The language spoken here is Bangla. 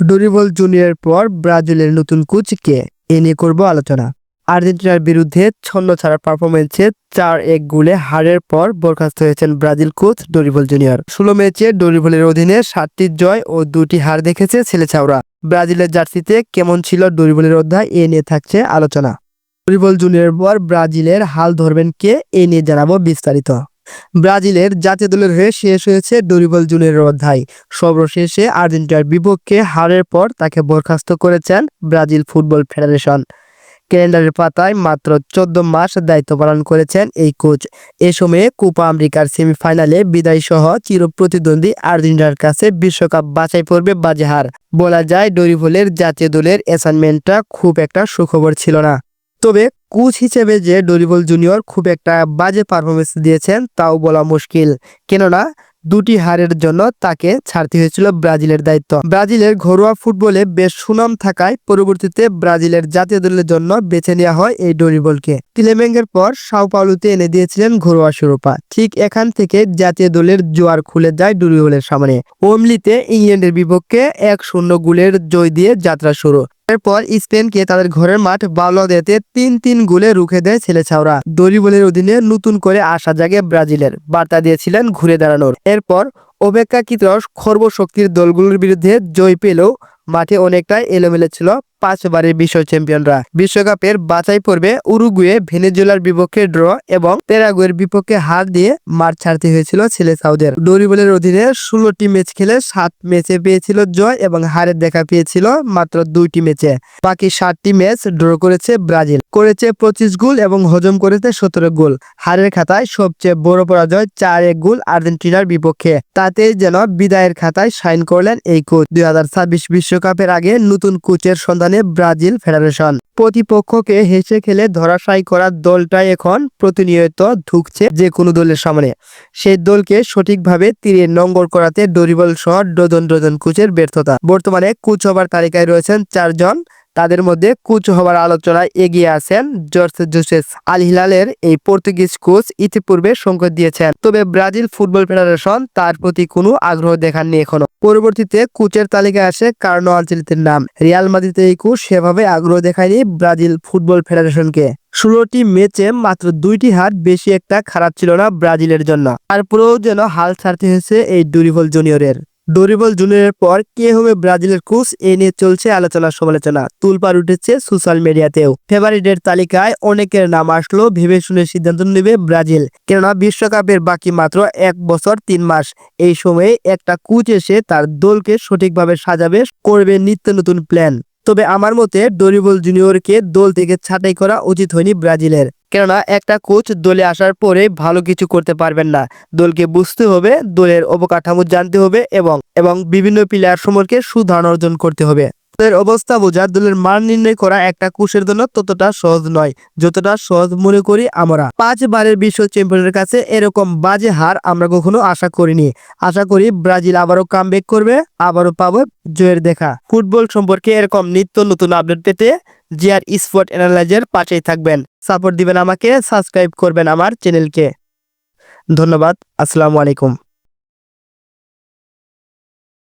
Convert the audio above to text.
ডরিবল জুনিয়র পর ব্রাজিলের নতুন কোচ কে এ নিয়ে করব আলোচনা। আর্জেন্টিনার বিরুদ্ধে ছন্ন ছাড়া পারফরমেন্সে চার এক গোলে হারের পর বরখাস্ত হয়েছেন ব্রাজিল কোচ ডরিবল জুনিয়র। ষোলো ম্যাচে ডরিবলের অধীনে সাতটি জয় ও দুটি হার দেখেছে ছেলেছাওরা ব্রাজিলের জার্সিতে কেমন ছিল ডরিবলের অধ্যায় এ নিয়ে থাকছে আলোচনা। ডরিবল জুনিয়র পর ব্রাজিলের হাল ধরবেন কে এ নিয়ে জানাব বিস্তারিত। ব্রাজিলের জাতীয় দলের হয়ে শেষ হয়েছে ডরিবল জুনের অধ্যায়। সর্বশেষে আর্জেন্টিনার বিপক্ষে হারের পর তাকে বরখাস্ত করেছেন ব্রাজিল ফুটবল ফেডারেশন। ক্যালেন্ডারের পাতায় মাত্র চোদ্দ মাস দায়িত্ব পালন করেছেন এই কোচ। এ সময়ে কোপা আমেরিকার সেমিফাইনালে বিদায় সহ চির প্রতিদ্বন্দ্বী আর্জেন্টিনার কাছে বিশ্বকাপ বাছাই পড়বে বাজেহার বলা যায় ডরিবলের জাতীয় দলের অ্যাসাইনমেন্টটা খুব একটা সুখবর ছিল না। তবে কোচ হিসেবে যে ডরিবল জুনিয়র খুব একটা বাজে পারফরমেন্স দিয়েছেন, তাও বলা মুশকিল। কেননা, দুটি হারের জন্য তাকে ছাড়তে হয়েছিল ব্রাজিলের দায়িত্ব। ব্রাজিলের ঘরোয়া ফুটবলে বেশ সুনাম থাকায় পরবর্তীতে ব্রাজিলের জাতীয় দলের জন্য বেছে নেওয়া হয় এই ডরিবলকে। তিলেমেঙ্গের পর সাও পাউলুতে এনে দিয়েছিলেন ঘরোয়া শিরোপা। ঠিক এখান থেকে জাতীয় দলের জোয়ার খুলে যায় ডরিবলের সামনে। ওমলিতে ইংল্যান্ডের বিপক্ষে এক শূন্য গোলের জয় দিয়ে যাত্রা শুরু। এরপর স্পেনকে তাদের ঘরের মাঠ বাউলাদেতে তিন তিন গোলে রুখে দেয় ছেলেছাওড়া দরিবলের অধীনে নতুন করে আশা জাগে ব্রাজিলের। বার্তা দিয়েছিলেন ঘুরে দাঁড়ানোর। এরপর অপেক্ষাকৃত খর্ব শক্তির দলগুলোর বিরুদ্ধে জয় পেলেও মাঠে অনেকটাই এলোমেলো ছিল পাঁচবারের বিশ্ব চ্যাম্পিয়নরা। বিশ্বকাপের বাছাই পর্বে উরুগুয়ে ভেনেজুয়েলার বিপক্ষে ড্র এবং প্যারাগুয়ের বিপক্ষে হার দিয়ে মাঠ ছাড়তে হয়েছিল ছেলে সাউদের। ডরিবলের অধীনে ষোলোটি ম্যাচ খেলে সাত ম্যাচে পেয়েছিল জয় এবং হারের দেখা পেয়েছিল মাত্র দুইটি ম্যাচে। বাকি সাতটি ম্যাচ ড্র করেছে ব্রাজিল। করেছে পঁচিশ গোল এবং হজম করেছে সতেরো গোল। হারের খাতায় সবচেয়ে বড় পরাজয় চার এক গোল আর্জেন্টিনার বিপক্ষে। তাতে যেন বিদায়ের খাতায় সাইন করলেন এই কোচ। দুই বিশ্বকাপের আগে নতুন কোচের সন্ধানে ব্রাজিল ফেডারেশন। প্রতিপক্ষকে হেসে খেলে ধরাশায়ী করার দলটাই এখন প্রতিনিয়ত ঢুকছে যে কোনো দলের সামনে। সেই দলকে সঠিকভাবে তীরে নঙ্গর করাতে ডরিবল সহ ডজন ডজন কোচের ব্যর্থতা। বর্তমানে কোচ হবার তালিকায় রয়েছেন চারজন তাদের মধ্যে কোচ হবার আলোচনায় এগিয়ে আছেন জর্জ জোসেস আল হিলালের এই পর্তুগিজ কোচ ইতিপূর্বে সংকেত দিয়েছেন। তবে ব্রাজিল ফুটবল ফেডারেশন তার প্রতি কোনো আগ্রহ দেখাননি এখনও। পরবর্তীতে কোচের তালিকায় আসে কার্নো আলচেলিতের নাম। রিয়াল মাদ্রিদে এই কোচ সেভাবে আগ্রহ দেখায়নি ব্রাজিল ফুটবল ফেডারেশনকে। ষোলোটি ম্যাচে মাত্র দুইটি হার, বেশি একটা খারাপ ছিল না ব্রাজিলের জন্য। তারপরেও যেন হাল ছাড়তে হয়েছে এই ডুরিভল জুনিয়রের। ডরিবল জুনিয়রের পর কে হবে ব্রাজিলের কোচ? এ নিয়ে চলছে আলোচনা সমালোচনা। তুলপার উঠেছে সোশ্যাল মিডিয়াতেও। ফেভারিটের তালিকায় অনেকের নাম আসলো ভেবে শুনে সিদ্ধান্ত নেবে ব্রাজিল। কেননা বিশ্বকাপের বাকি মাত্র এক বছর, তিন মাস। এই সময়ে একটা কোচ এসে তার দলকে সঠিকভাবে সাজাবে, করবে নিত্য নতুন প্ল্যান। তবে আমার মতে ডরিবল জুনিয়রকে দল থেকে ছাঁটাই করা উচিত হয়নি ব্রাজিলের। কেননা একটা কোচ দলে আসার পরে ভালো কিছু করতে পারবেন না। দলকে বুঝতে হবে, দলের অবকাঠামো জানতে হবে এবং এবং বিভিন্ন প্লেয়ার সম্পর্কে সুধারণ অর্জন করতে হবে। দলের অবস্থা বোঝা দলের মান নির্ণয় করা একটা কোচের জন্য ততটা সহজ নয়, যতটা সহজ মনে করি আমরা। পাঁচবারের বিশ্ব চ্যাম্পিয়নের কাছে এরকম বাজে হার আমরা কখনো আশা করিনি। আশা করি ব্রাজিল আবারও কাম করবে, আবারও পাবো জয়ের দেখা। ফুটবল সম্পর্কে এরকম নিত্য নতুন আপডেট পেতে জিআর স্পোর্ট অ্যানালাইজার পাশেই থাকবেন। সাপোর্ট দিবেন আমাকে, সাবস্ক্রাইব করবেন আমার চ্যানেলকে। ধন্যবাদ, আসসালামু আলাইকুম।